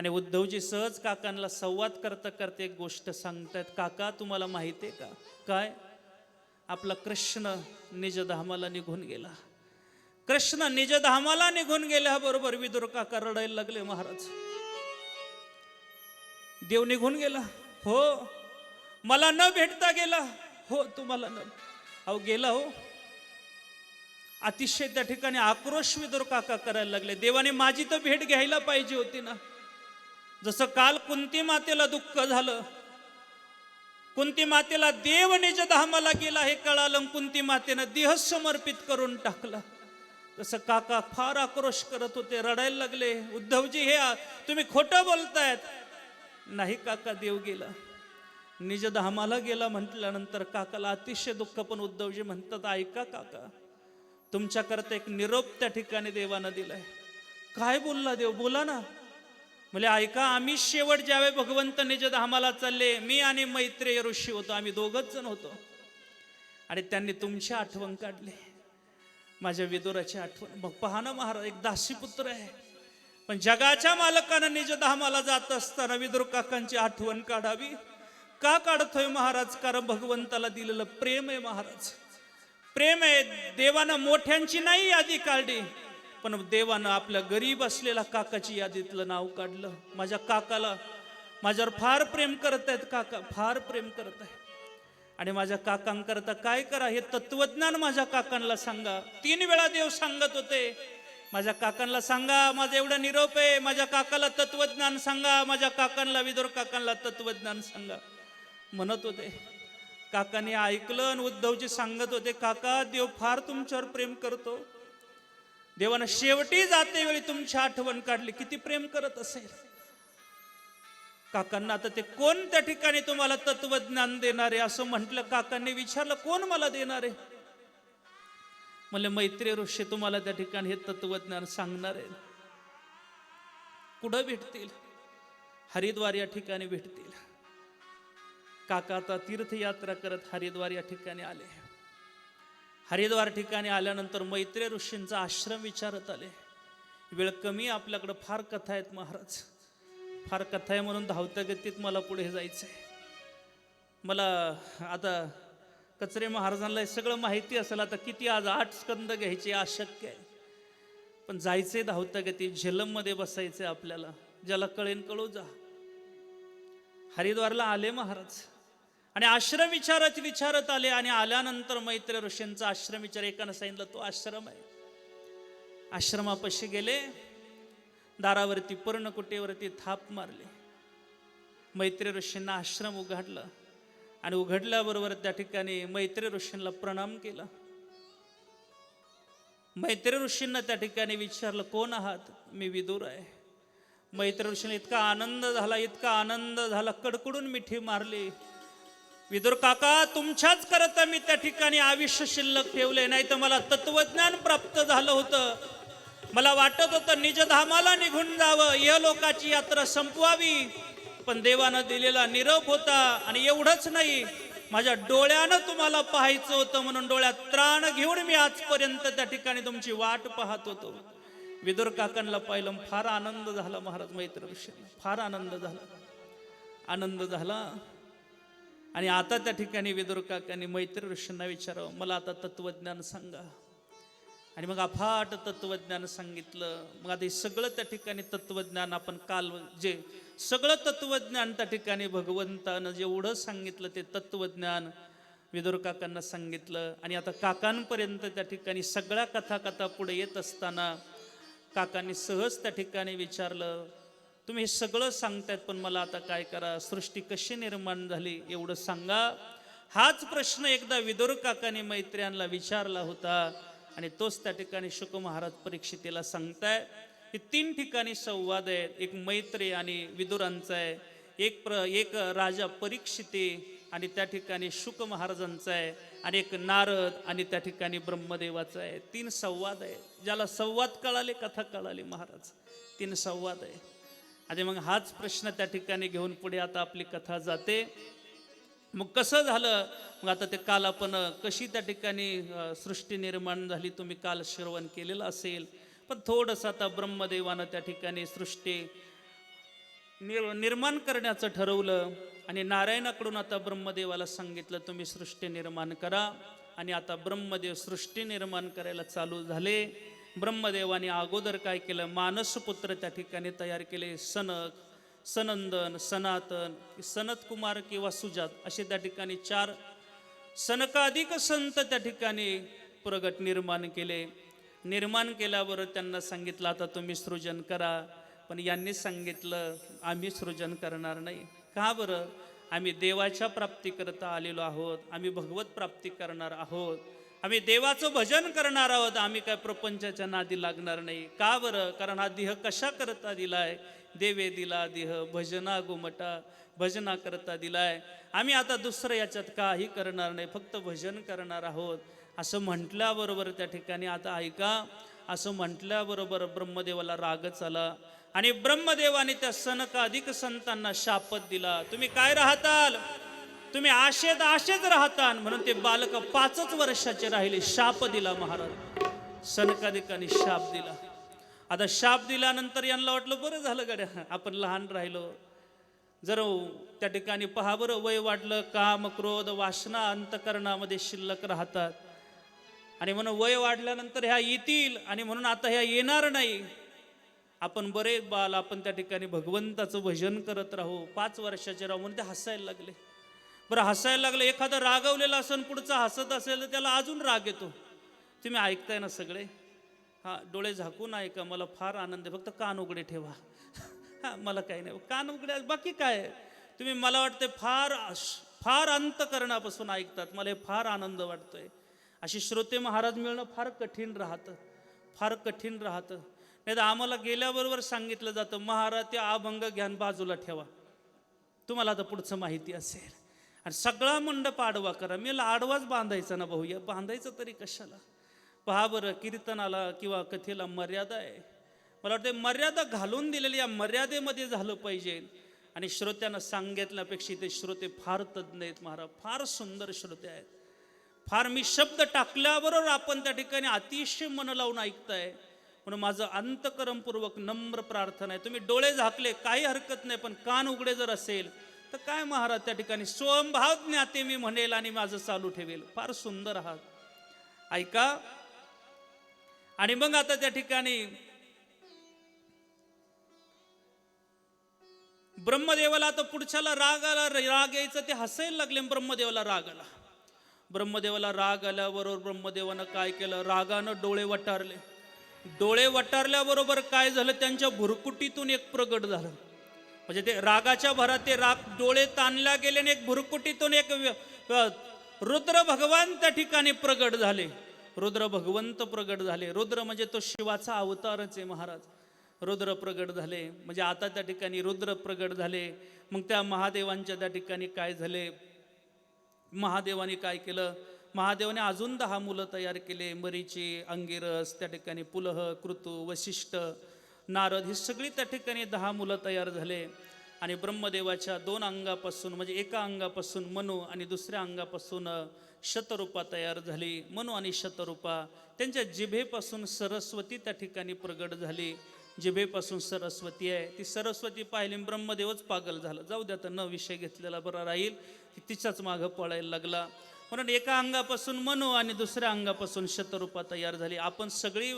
आणि उद्धवजी सहज काकांना संवाद करता करता एक गोष्ट सांगतायत काका तुम्हाला माहिती आहे का? काय? आपला कृष्ण निजधामाला निघून गेला. कृष्ण निजधामाला निघून गेल्याबरोबर विदुर काका रडायला लागले महाराज. देव निघून गेला. हो मला न भेटता गेला. हो तुम्हाला न अहो गेला हो. अतिशय त्या ठिकाणी आक्रोश विदुर काका करायला लागले. देवाने माझी तर भेट घ्यायला पाहिजे होती ना. जसं काल कुंती मातेला दुःख झालं कुंती मातेला देव निज धामाला गेला हे कळालं कुंती मातेनं देह समर्पित करून टाकला. तसं काका फार आक्रोश करत होते रडायला लागले उद्धवजी हे तुम्ही खोटं बोलतायत. नाही काका देव गेला. निज धामाला गेला म्हटल्यानंतर काकाला अतिशय दुःख पण उद्धवजी म्हणतात ऐका काका तुमच्याकरता एक निरोप त्या ठिकाणी देवानं दिलाय. काय बोलला देव? बोला ना. म्हणजे ऐका आम्ही शेवट ज्यावेळी भगवंत निज धामाला चालले मी आणि मैत्रेय ऋषी होतो. आम्ही दोघच जण होतो. आणि त्यांनी तुमची आठवण काढली. माझ्या विदुराची आठवण. मग पहा ना महाराज एक दासी पुत्र आहे. पण जगाच्या मालकानं निज धामाला जात असताना विदुर काकांची आठवण काढावी. का काढतोय महाराज? कारण भगवंताला दिलेलं प्रेम आहे महाराज. प्रेम आहे. देवानं मोठ्यांची नाही यादी काढली. पण देवानं आपल्या गरीब असलेल्या काकाची यादीतलं नाव काढलं. माझ्या काकाला माझ्यावर फार प्रेम करत आहेत काका फार प्रेम करत आहे आणि माझ्या काकांकरता काय करा हे तत्वज्ञान माझ्या काकांना सांगा. तीन वेळा देव सांगत होते. माझ्या काकांना सांगा माझा एवढा निरोप आहे. माझ्या काकाला तत्वज्ञान सांगा. माझ्या काकांना विदुर काकांना तत्वज्ञान सांगा. म्हणत होते. काकांनी ऐकलं आणि उद्धवजी सांगत होते काका देव फार तुमच्यावर प्रेम करतो. देवानं शेवटी जाते वेळी तुमची आठवण काढली. किती प्रेम करत असेल. काकांना आता ते कोण त्या ठिकाणी तुम्हाला तत्वज्ञान देणारे? असं म्हटलं काकांनी विचारलं कोण मला देणार आहे? म्हणले मैत्री ऋषी तुम्हाला त्या ठिकाणी हे तत्वज्ञान सांगणार आहे. कुठं भेटतील? हरिद्वार या ठिकाणी भेटतील. काका आता तीर्थयात्रा करत हरिद्वार या ठिकाणी आले. हरिद्वार ठिकाणी आल्यानंतर मैत्रे ऋषींचा आश्रम विचारत आले. वेळ कमी आपल्याकडं फार कथा आहेत महाराज. फार कथा आहे म्हणून धावत्या गतीत मला पुढे जायचं आहे मला आता कचरे महाराजांना हे सगळं माहिती असेल आता किती आज आठ स्कंद घ्यायचे अशक्य आहे. पण जायचे धावत्या गती झेलममध्ये बसायचे आपल्याला ज्याला कळेन कळू जा. हरिद्वारला आले महाराज. आणि आश्रम विचारत विचारत आले आणि आल्यानंतर मैत्र ऋषींचा आश्रम विचार. एकानं सांगितलं तो आश्रम आहे. आश्रमापाशी गेले दारावरती पर्णकुटेवरती थाप मारली. मैत्री ऋषींना आश्रम उघडलं आणि उघडल्याबरोबर त्या ठिकाणी मैत्री ऋषींना प्रणाम केला. मैत्री ऋषींना त्या ठिकाणी विचारलं कोण आहात? मी विदूर आहे. मैत्री ऋषींना इतका आनंद झाला इतका आनंद झाला कडकडून मिठी मारली. विदुर काका तुमच्याच करता मी त्या ठिकाणी आयुष्य शिल्लक ठेवले नाही तर मला तत्वज्ञान प्राप्त झालं होतं. मला वाटत होतं निजधामाला निघून जावं. या लोकाची यात्रा संपवावी. पण देवानं दिलेला निरोप होता आणि एवढंच नाही माझ्या डोळ्यानं तुम्हाला पाहायचं होतं म्हणून डोळ्यात त्राण घेऊन मी आजपर्यंत त्या ठिकाणी तुमची वाट पाहत होतो. विदुर काकांना पाहिलं फार आनंद झाला महाराज मैत्र फार आनंद झाला. आनंद झाला. आणि आता त्या ठिकाणी विदुर काकांनी मैत्री ऋषींना विचारावं मला आता तत्वज्ञान सांगा. आणि मग अफाट तत्वज्ञान सांगितलं. मग आता हे सगळं त्या ठिकाणी तत्वज्ञान आपण काल जे सगळं तत्वज्ञान त्या ठिकाणी भगवंतानं जेवढं सांगितलं ते तत्वज्ञान विदुर काकांना सांगितलं. आणि आता काकांपर्यंत त्या ठिकाणी सगळ्या कथा कथा पुढे येत असताना काकांनी सहज त्या ठिकाणी विचारलं तुम्ही हे सगळं सांगतायत पण मला आता काय करा? सृष्टी कशी निर्माण झाली एवढं सांगा. हाच प्रश्न एकदा विदुर काकाने मैत्र्यांना विचारला होता आणि तोच त्या ठिकाणी शुक महाराज परीक्षितेला सांगताय. हे तीन ठिकाणी संवाद आहेत. एक मैत्री आणि विदुरांचा आहे. एक प्र एक राजा परीक्षिते आणि त्या ठिकाणी शुक महाराजांचा आहे. आणि एक नारद आणि त्या ठिकाणी ब्रह्मदेवाचा आहे. तीन संवाद आहे ज्याला संवाद कळाले कथा कळाली महाराज. तीन संवाद आहे. आणि मग हाच प्रश्न त्या ठिकाणी घेऊन पुढे आता आपली कथा जाते. मग कसं झालं? मग आता ते काल आपण कशी त्या ठिकाणी सृष्टी निर्माण झाली? तुम्ही काल श्रवण केलेलं असेल. पण थोडंसं आता ब्रह्मदेवानं त्या ठिकाणी सृष्टी निर निर्माण करण्याचं ठरवलं आणि नारायणाकडून आता ब्रह्मदेवाला सांगितलं तुम्ही सृष्टी निर्माण करा. आणि आता ब्रह्मदेव सृष्टी निर्माण करायला चालू झाले. ब्रह्मदेवाने अगोदर काय केलं? मानसपुत्र त्या ठिकाणी तयार केले. सनक सनंदन सनातन सनत कुमार किंवा सुजात असे त्या ठिकाणी चार सनकाधिक संत त्या ठिकाणी प्रगट निर्माण केले. निर्माण केल्यावर त्यांना सांगितलं आता तुम्ही सृजन करा. पण यांनी सांगितलं आम्ही सृजन करणार नाही. का बरं? आम्ही देवाच्या प्राप्तीकरता आलेलो आहोत. आम्ही भगवत प्राप्ती करणार आहोत. आम्ही देवाचं भजन करणार आहोत. आम्ही काय प्रपंचाच्या नादी लागणार नाही. का बरं? कारण हा देह कशा करता दिलाय? देवे दिला देह भजना गुमटा भजना करता दिलाय. आम्ही आता दुसरं याच्यात काही करणार नाही. फक्त भजन करणार आहोत. असं म्हटल्याबरोबर त्या ठिकाणी आता ऐका असं म्हटल्याबरोबर ब्रह्मदेवाला रागच आला आणि ब्रह्मदेवाने त्या सनकाधिक संतांना शापत दिला. तुम्ही काय राहताल? तुम्ही आशेत आशेच राहता म्हणून ते बालक पाचच वर्षाचे राहिले. शाप दिला महाराज. सनकाधिकांनी शाप दिला. आता शाप दिल्यानंतर यांना वाटलं बरं झालं गड्या. आपण लहान राहिलो. जर त्या ठिकाणी पहा बरं वय वाढलं काम क्रोध वासना अंतकरणामध्ये शिल्लक राहतात. आणि म्हणून वय वाढल्यानंतर ह्या येतील आणि म्हणून आता ह्या येणार नाही. आपण बरेच बाल आपण त्या ठिकाणी भगवंताचं भजन करत राहू. पाच वर्षाचे राहू म्हणून ते हसायला लागले. बरं हसायला लागलं एखादा रागवलेला असेल पुढचं हसत असेल तर त्याला अजून राग येतो. तुम्ही ऐकताय ना सगळे? हा डोळे झाकून ऐका मला फार आनंद आहे. फक्त कान उघडे ठेवा. हां मला काही नाही. कान उघडे बाकी काय? तुम्ही मला वाटते फार फार अंतकरणापासून ऐकतात. मला हे फार आनंद वाटतोय. अशी श्रोते महाराज मिळणं फार कठीण राहतं. फार कठीण राहतं. नाही तर आम्हाला गेल्याबरोबर सांगितलं जातं महाराज ते अभंग ज्ञान बाजूला ठेवा. तुम्हाला आता पुढचं माहिती असेल. आणि सगळा मंडप आडवा करा. मी आडवाच बांधायचा ना भाऊ या बांधायचं तरी कशाला? पहा बरं कीर्तनाला किंवा कथेला मर्यादा आहे. मला वाटतं मर्यादा घालून दिलेली या मर्यादेमध्ये झालं पाहिजे. आणि श्रोत्यांना सांगितल्यापेक्षा ते श्रोते फार तज्ज्ञ आहेत महाराज फार सुंदर श्रोते आहेत. फार मी शब्द टाकल्याबरोबर आपण त्या ठिकाणी अतिशय मन लावून ऐकताय. म्हणून माझं अंतकरमपूर्वक नम्र प्रार्थना आहे. तुम्ही डोळे झाकले काही हरकत नाही पण कान उघडे जर असेल तर काय महाराज त्या ठिकाणी? स्वयंभाव ज्ञाते मी म्हणेल आणि माझं चालू ठेवेल. फार सुंदर आहात ऐका. आणि मग आता त्या ठिकाणी ब्रह्मदेवाला आता पुढच्याला राग आला राग यायचं ते हसायला लागले ब्रह्मदेवाला राग आला. ब्रह्मदेवाला राग आल्याबरोबर ब्रह्मदेवानं काय केलं? रागानं डोळे वटारले. डोळे वटारल्याबरोबर काय झालं? त्यांच्या भुरकुटीतून एक प्रगट झालं. म्हणजे ते रागाच्या भरात ते राग डोळे ताणल्या गेले आणि एक भुरकुटीतून एक व्य- रुद्र भगवान त्या ठिकाणी प्रगट झाले. रुद्र भगवंत प्रगट झाले. रुद्र म्हणजे तो शिवाचा अवतारच आहे महाराज. रुद्र प्रगट झाले. म्हणजे आता त्या ठिकाणी रुद्र प्रगट झाले. मग त्या महादेवांच्या त्या ठिकाणी काय झाले? महादेवाने काय केलं? महादेवाने अजून दहा मुलं तयार केले. मरीची अंगिरस त्या ठिकाणी पुलह कृतू वशिष्ठ. नारद ही सगळी त्या ठिकाणी दहा मुलं तयार झाले. आणि ब्रह्मदेवाच्या दोन अंगापासून म्हणजे एका अंगापासून मनु आणि दुसऱ्या अंगापासून शतरूपा तयार झाली. मनु आणि शतरूपा त्यांच्या जिभेपासून सरस्वती त्या ठिकाणी प्रगट झाली. जिभेपासून सरस्वती आहे. ती सरस्वती पाहिली ब्रह्मदेवच पागल झाला. जाऊ द्या तर न विषय घेतलेला बरा राहील तिच्याच मागं पळायला लागला. म्हणून एका अंगापासून मनु आणि दुसऱ्या अंगापासून शतरूपा तयार झाली. आपण सगळी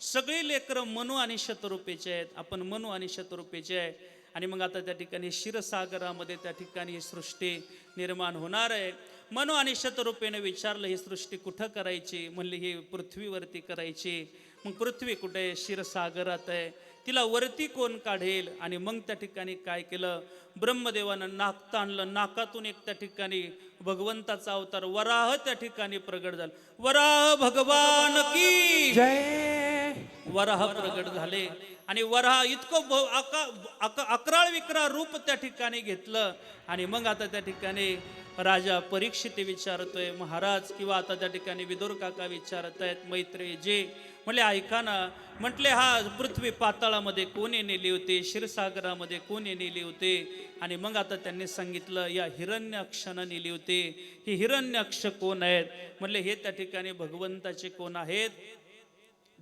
सगळी लेकरं मनु आणि शतरूपेचे आहेत. आपण मनु आणि शतरूपेचे आहे. आणि मग आता त्या ठिकाणी क्षीरसागरामध्ये त्या ठिकाणी ही सृष्टी निर्माण होणार आहे. मनु आणि शतरूपेने विचारलं ही सृष्टी कुठं करायची? म्हणली ही पृथ्वीवरती करायची. मग पृथ्वी कुठे? आहे क्षीरसागरात आहे. तिला वरती कोण काढेल? आणि मग त्या ठिकाणी काय केलं? ब्रह्मदेवानं नाक ताणलं. नाकातून एक त्या ठिकाणी भगवंताचा अवतार वराह त्या ठिकाणी प्रगट झाला. वराह भगवान की जय. वराह प्रगट झाले. आणि वराह इतकं ब- अका अक- अकराळ विक्रा रूप त्या ठिकाणी घेतलं. आणि मग आता त्या ठिकाणी राजा परीक्षित विचारतोय महाराज किंवा आता त्या ठिकाणी विदुर काका विचारत आहेत मैत्री जे म्हणले ऐका ना म्हटले हा पृथ्वी पाताळामध्ये कोणी नेली होती क्षीरसागरामध्ये कोणी नेली होती? आणि मग आता त्यांनी सांगितलं या हिरण्यक्षनं नेली होती. ही हिरण्यक्ष कोण आहेत? म्हणले हे त्या ठिकाणी भगवंताचे कोण आहेत?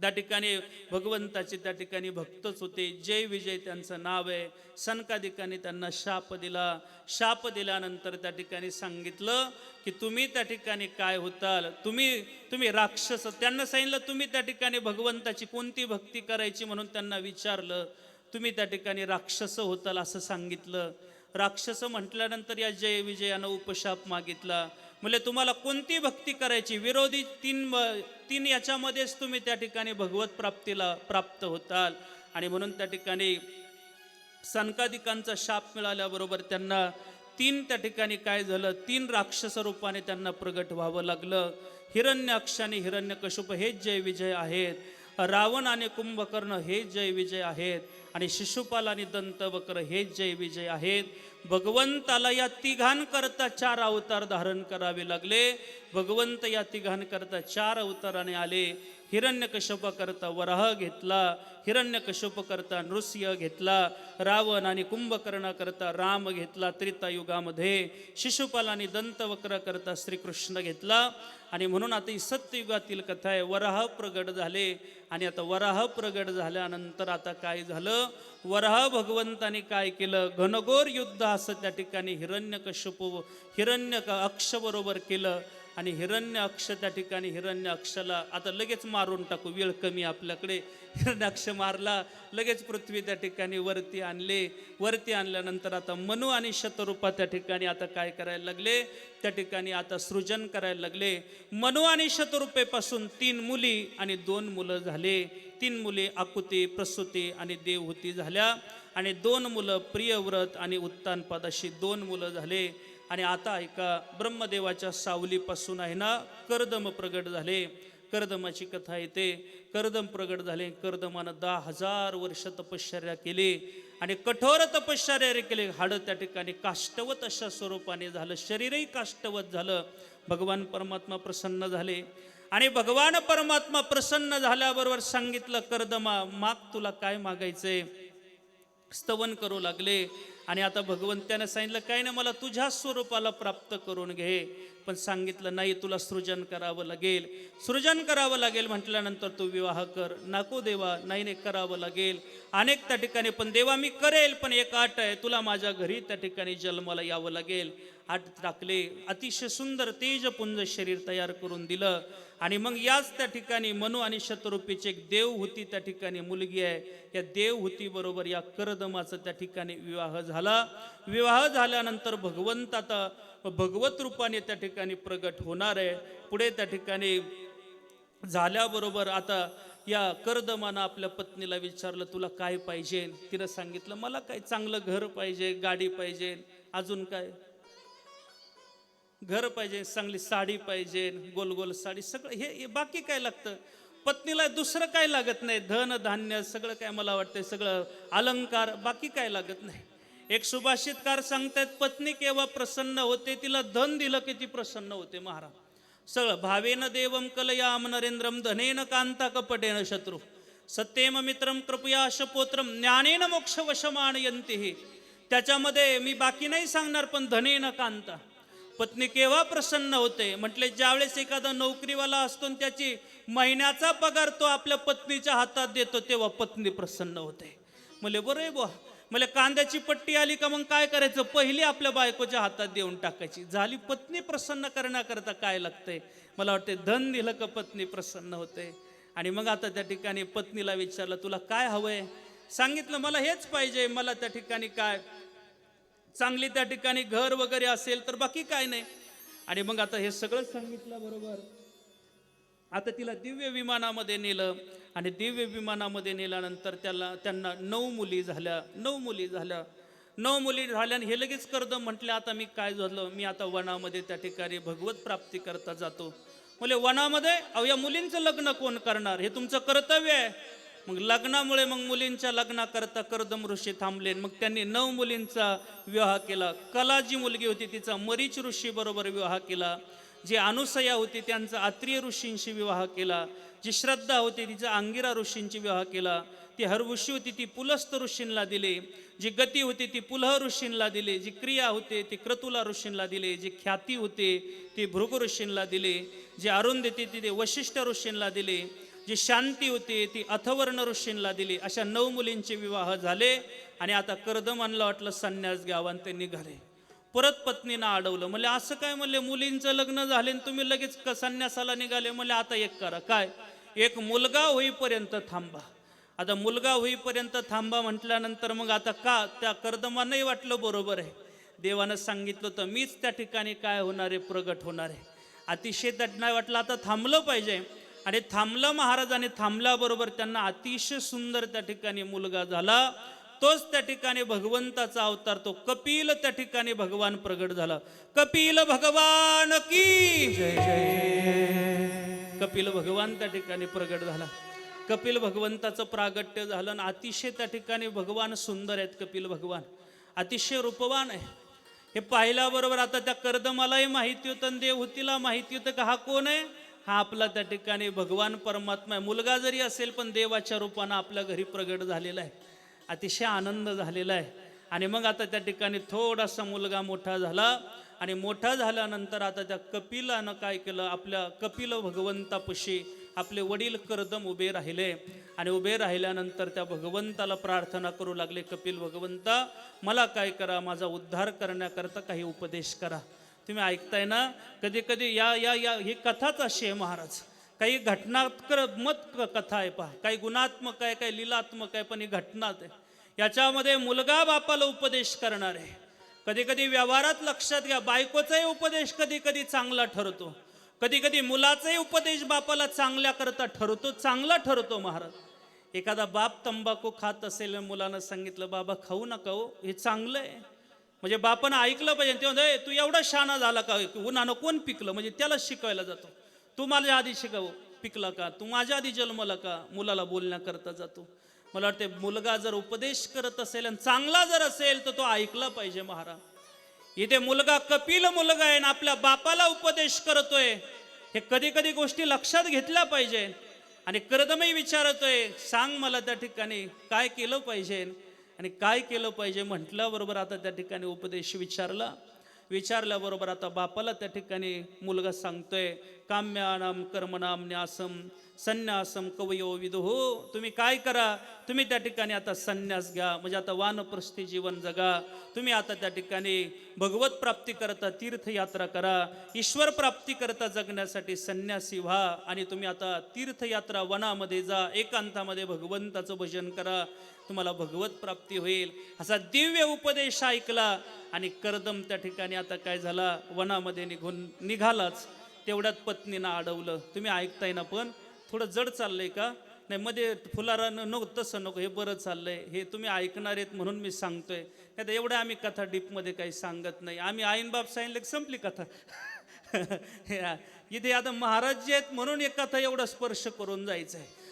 त्या ठिकाणी भगवंताचे त्या ठिकाणी भक्तच होते. जय विजय त्यांचं नाव आहे. सनकादिकांनी त्यांना शाप दिला. शाप दिल्यानंतर त्या ठिकाणी सांगितलं की तुम्ही त्या ठिकाणी काय होताल? तुम्ही तुम्ही राक्षस त्यांना सांगितलं तुम्ही त्या ठिकाणी भगवंताची कोणती भक्ती करायची म्हणून त्यांना विचारलं. तुम्ही त्या ठिकाणी राक्षस होताल असं सांगितलं. राक्षस म्हटल्यानंतर या जय विजयानं उपशाप मागितला. म्हणजे तुम्हाला कोणती भक्ती करायची? विरोधी तीन म- तीन याच्यामध्येच तुम्ही त्या ठिकाणी भगवत प्राप्तीला प्राप्त होताल. आणि म्हणून त्या ठिकाणी सनकादिकांचा शाप मिळाल्याबरोबर त्यांना तीन त्या ठिकाणी काय झालं? तीन राक्षस रूपाने त्यांना प्रगट व्हावं लागलं. हिरण्याक्ष आणि हिरण्यकशुप हेच जय विजय आहेत. रावण आणि कुंभकर्ण हे जय विजय आहेत. आणि शिशुपाल आणि दंतवक्र हेच जय विजय आहेत. भगवंताला या तिघांकरता चार अवतार धारण करावे लागले. भगवंत या तिघांकरता चार अवताराने आले. हिरण्यकश्यप करता वराह घेतला हिरण्यकश्यप करता नृसिंह घेतला रावण आणि कुंभकर्ण करता राम घेतला त्रितायुगामध्ये शिशुपाल आणि दंतवक्र करता श्रीकृष्ण घेतला आणि म्हणून आता ही सत्ययुगातील कथा आहे वराह प्रगट झाले आणि आता वराह प्रगट झाल्यानंतर आता काय झालं? वराह भगवंताने काय केलं? घनघोर युद्ध असं त्या ठिकाणी हिरण्यकश्यप हिरण्य अक्ष बरोबर केलं. आणि हिरण्य अक्ष त्या ठिकाणी हिरण्य अक्षला आता लगेच मारून टाकू वेळ कमी आपल्याकडे. हिरण्याक्ष मारला लगेच पृथ्वी त्या ठिकाणी वरती आणले. वरती आणल्यानंतर आता मनू आणि शतरूपा त्या ठिकाणी आता काय करायला लागले? त्या ठिकाणी आता सृजन करायला लागले. मनु आणि शतरूपेपासून तीन मुली आणि दोन मुलं झाले. तीन मुले आकुती प्रसूती आणि देवहूती झाल्या. आणि दोन मुलं प्रियव्रत आणि उत्तानपदाशी दोन मुलं झाले. आणि आता एका ब्रह्मदेवाच्या सावलीपासून आहे ना कर्दम प्रगट झाले. कर्दमाची कथा येते. कर्दम प्रगट झाले. कर्दमानं दहा हजार वर्ष तपश्चर्या केली आणि कठोर तपश्चर्या केले. हाडं त्या ठिकाणी काष्टवत अशा स्वरूपाने झालं. शरीरही काष्टवत झालं. भगवान परमात्मा प्रसन्न झाले. आणि भगवान परमात्मा प्रसन्न झाल्याबरोबर सांगितलं कर्दमा माग तुला काय मागायचंय? स्तवन करू लागले. आणि आता भगवंतानं सांगितलं काय नाही मला तुझ्या स्वरूपाला प्राप्त करून घे. पण सांगितलं नाही तुला सृजन करावं लागेल. सृजन करावं लागेल म्हटल्यानंतर तू विवाह कर. नको देवा नाही नाही करावं लागेल. अनेक त्या ठिकाणी पण देवा मी करेल पण एक आट आहे तुला माझ्या घरी त्या ठिकाणी जन्माला यावं लागेल. आट टाकले अतिशय सुंदर तेजपुंज शरीर तयार करून दिलं. आणि मग याच त्या ठिकाणी मनु आणि शतरूपीची एक देवहूती त्या ठिकाणी मुलगी आहे. या देवहूती बरोबर या करदमाचं त्या ठिकाणी विवाह झाला. विवाह झाल्यानंतर भगवंत आता भगवत रूपाने त्या ठिकाणी प्रगट होणार आहे. पुढे त्या ठिकाणी झाल्याबरोबर आता या कर्दमानं आपल्या पत्नीला विचारलं तुला काय पाहिजे? तिनं सांगितलं मला काय चांगलं घर पाहिजे गाडी पाहिजे अजून काय? घर पाहिजे चांगली साडी पाहिजे गोल गोल साडी सगळं हे हे बाकी काय लागतं? पत्नीला दुसरं काय लागत नाही? धन धान्य सगळं काय मला वाटतंय? सगळं अलंकार बाकी काय लागत नाही? एक सुभाषितकार सांगतायत पत्नी केव्हा प्रसन्न होते तिला धन दिलं की ती प्रसन्न होते महाराज. सगळं भावेन देवम कलयाम नरेंद्रम धनेन कांता कपटेन शत्रू. सत्येम मित्रम कृपया शपोत्रम ज्ञानेन मोक्ष वशमानयंती त्याच्यामध्ये मी बाकी नाही सांगणार पण धनेन कांता. पत्नी केव्हा प्रसन्न होते? म्हटले ज्यावेळेस एखादा नोकरीवाला असतो त्याची महिन्याचा पगार तो आपल्या पत्नीच्या हातात देतो तेव्हा पत्नी प्रसन्न होते. म्हणले बरं आहे बुवा. मला कांद्याची पट्टी आली का मग काय करायचं? पहिली आपल्या बायकोच्या हातात देऊन टाकायची. झाली पत्नी प्रसन्न करण्याकरता काय लागतंय? मला वाटते धन दिलं का पत्नी प्रसन्न होते आणि मग आता त्या ठिकाणी पत्नीला विचारलं तुला काय हवंय? सांगितलं मला हेच पाहिजे. मला त्या ठिकाणी काय? चांगली त्या ठिकाणी घर वगैरे असेल तर बाकी काय नाही. आणि मग आता हे सगळं सांगितलं बरोबर. आता तिला दिव्य विमानामध्ये नेलं आणि दिव्य विमानामध्ये नेल्यानंतर त्याला त्यांना नऊ मुली झाल्या नऊ मुली झाल्या. नऊ मुली झाल्याने हे लगेच कर्दम म्हटलं आता मी काय झालं? मी आता वनामध्ये त्या ठिकाणी भगवत प्राप्ती करता जातो. म्हणजे वनामध्ये? अव या मुलींचं लग्न कोण करणार? हे तुमचं कर्तव्य आहे. मग लग्नामुळे मग मुलींच्या लग्नाकरता कर्दम ऋषी थांबले मग त्यांनी नऊ मुलींचा विवाह केला. कला जी मुलगी होती तिचा मरीच ऋषी बरोबर विवाह केला. जी अनुसया होती त्यांचा आत्रीय ऋषींशी विवाह केला. जी श्रद्धा होती तिचा अंगिरा ऋषींची विवाह केला. ती हरऋषी होती ती पुलस्त ऋषींना दिली. जी गती होती ती पुलह ऋषींना दिली. जी क्रिया होते ती क्रतुला ऋषींना दिली. जी ख्याती होते ती भृग ऋषींना दिली. जी अरुंधती ती ते वशिष्ठ ऋषींना दिली. जी शांती होती ती अथवर्ण ऋषींना दिली. अशा नऊ मुलींचे विवाह झाले आणि आता कर्दमानला वाटलं संन्यास घ्यावा आणि ते निघाले. परत पत्नीनं अडवलं. म्हणले असं काय? म्हणले मुलींचं लग्न झाले आणि तुम्ही लगेच संन्यासाला निघाले. म्हणले आता एक करा. काय? एक मुलगा होईपर्यंत थांबा. आता मुलगा होईपर्यंत थांबा म्हटल्यानंतर मग आता का? त्या कर्दमानही वाटलं बरोबर आहे. देवानं सांगितलं तर मीच त्या ठिकाणी काय होणार आहे? प्रगट होणार आहे. अतिशय त्यांना वाटलं. आता थांबलं पाहिजे. आणि थांबलं महाराजाने थांबल्याबरोबर त्यांना अतिशय सुंदर त्या ठिकाणी मुलगा झाला. तोच त्या ठिकाणी भगवंताचा अवतार तो कपिल त्या ठिकाणी भगवान प्रगट झाला. कपिल भगवान की कपिल भगवान त्या ठिकाणी प्रगट झाला. कपिल भगवंताचं प्रागट्य झालं आणि अतिशय त्या ठिकाणी भगवान सुंदर आहेत कपिल भगवान. अतिशय रूपवान आहे. हे पाहिल्याबरोबर आता त्या कर्दमालाही माहिती होतं आणि देवहूतीला माहिती होतं का हा कोण आहे? हा आपला त्या ठिकाणी भगवान परमात्मा आहे. मुलगा जरी असेल पण देवाच्या रूपानं आपल्या घरी प्रगट झालेला आहे. अतिशय आनंद झालेला आहे. आणि मग आता त्या ठिकाणी थोडासा मुलगा मोठा झाला. आणि मोठा झाल्यानंतर आता त्या कपिलानं काय केलं? आपल्या कपिल भगवंतापशी आपले वडील कर्दम उभे राहिले. आणि उभे राहिल्यानंतर त्या भगवंताला प्रार्थना करू लागले कपिल भगवंता मला काय करा? माझा उद्धार करण्याकरता काही उपदेश करा. तुम्ही ऐकताय ना? कधी कधी या या या ही कथाच अशी आहे महाराज. काही घटनात्मक कथा आहे पहा. काही गुणात्मक आहे काही लिलात्मक आहे पण ही घटना आहे याच्यामध्ये मुलगा बापाला उपदेश करणार आहे. कधी कधी व्यवहारात लक्षात घ्या बायकोचाही उपदेश कधी कधी चांगला ठरतो. कधी कधी मुलाचाही उपदेश बापाला चांगल्या करता ठरतो चांगला ठरतो महाराज. एखादा बाप तंबाखू खात असेल मुलानं सांगितलं बाबा खाऊ नका हो हे चांगलं आहे. म्हणजे बापानं ऐकलं पाहिजे ते म्हणतो तू एवढा शाना झाला का? उन्हानं कोण पिकलं? म्हणजे त्याला शिकवायला जातो. तू माझ्या आधी शिकव पिकला का? तू माझ्या आधी जन्मला का? मुलाला बोलण्याकरता जातो. मला वाटते मुलगा जर उपदेश करत असेल आणि चांगला जर असेल तर तो ऐकला पाहिजे महाराज. इथे मुलगा कपिल मुलगा आहे आणि आपल्या बापाला उपदेश करतोय. हे कधी कधी गोष्टी लक्षात घेतल्या पाहिजे. आणि कर्दमही विचारतोय सांग मला त्या ठिकाणी काय केलं पाहिजे? आणि काय केलं पाहिजे? म्हटल्याबरोबर आता त्या ठिकाणी उपदेश विचारला. विचारल्याबरोबर आता बापाला त्या ठिकाणी मुलगा सांगतोय काम्यानाम कर्मनाम न्यासम संन्यासम कवयो विदुहो तुम्ही काय करा? तुम्ही त्या ठिकाणी आता संन्यास घ्या म्हणजे आता वानप्रस्थी जीवन जगा। तुम्ही आता त्या ठिकाणी भगवत प्राप्ती करता तीर्थयात्रा करा। ईश्वर प्राप्ती करता जगण्यासाठी संन्यासी व्हा आणि तुम्ही आता तीर्थयात्रा वनामध्ये जा एकांतामध्ये भगवंताचं भजन करा। तुम्हाला भगवत प्राप्ती होईल। असा दिव्य उपदेश ऐकला आणि कर्दम त्या ठिकाणी आता काय झाला? वनामध्ये निघून निघालाच। तेवढ्यात पत्नीनं अडवलं तुम्ही ऐकताय ना पण? थोडं जड चाललंय का? नाही मध्ये फुलारा नको तसं नको हे बरं चाललंय. हे तुम्ही ऐकणार आहेत म्हणून मी सांगतोय. नाही तर एवढं आम्ही कथा डीपमध्ये काही सांगत नाही. आम्ही आईनबाब सांगितलं की संपली कथा. इथे आता महाराज जे आहेत म्हणून एक कथा एवढा स्पर्श करून जायचं आहे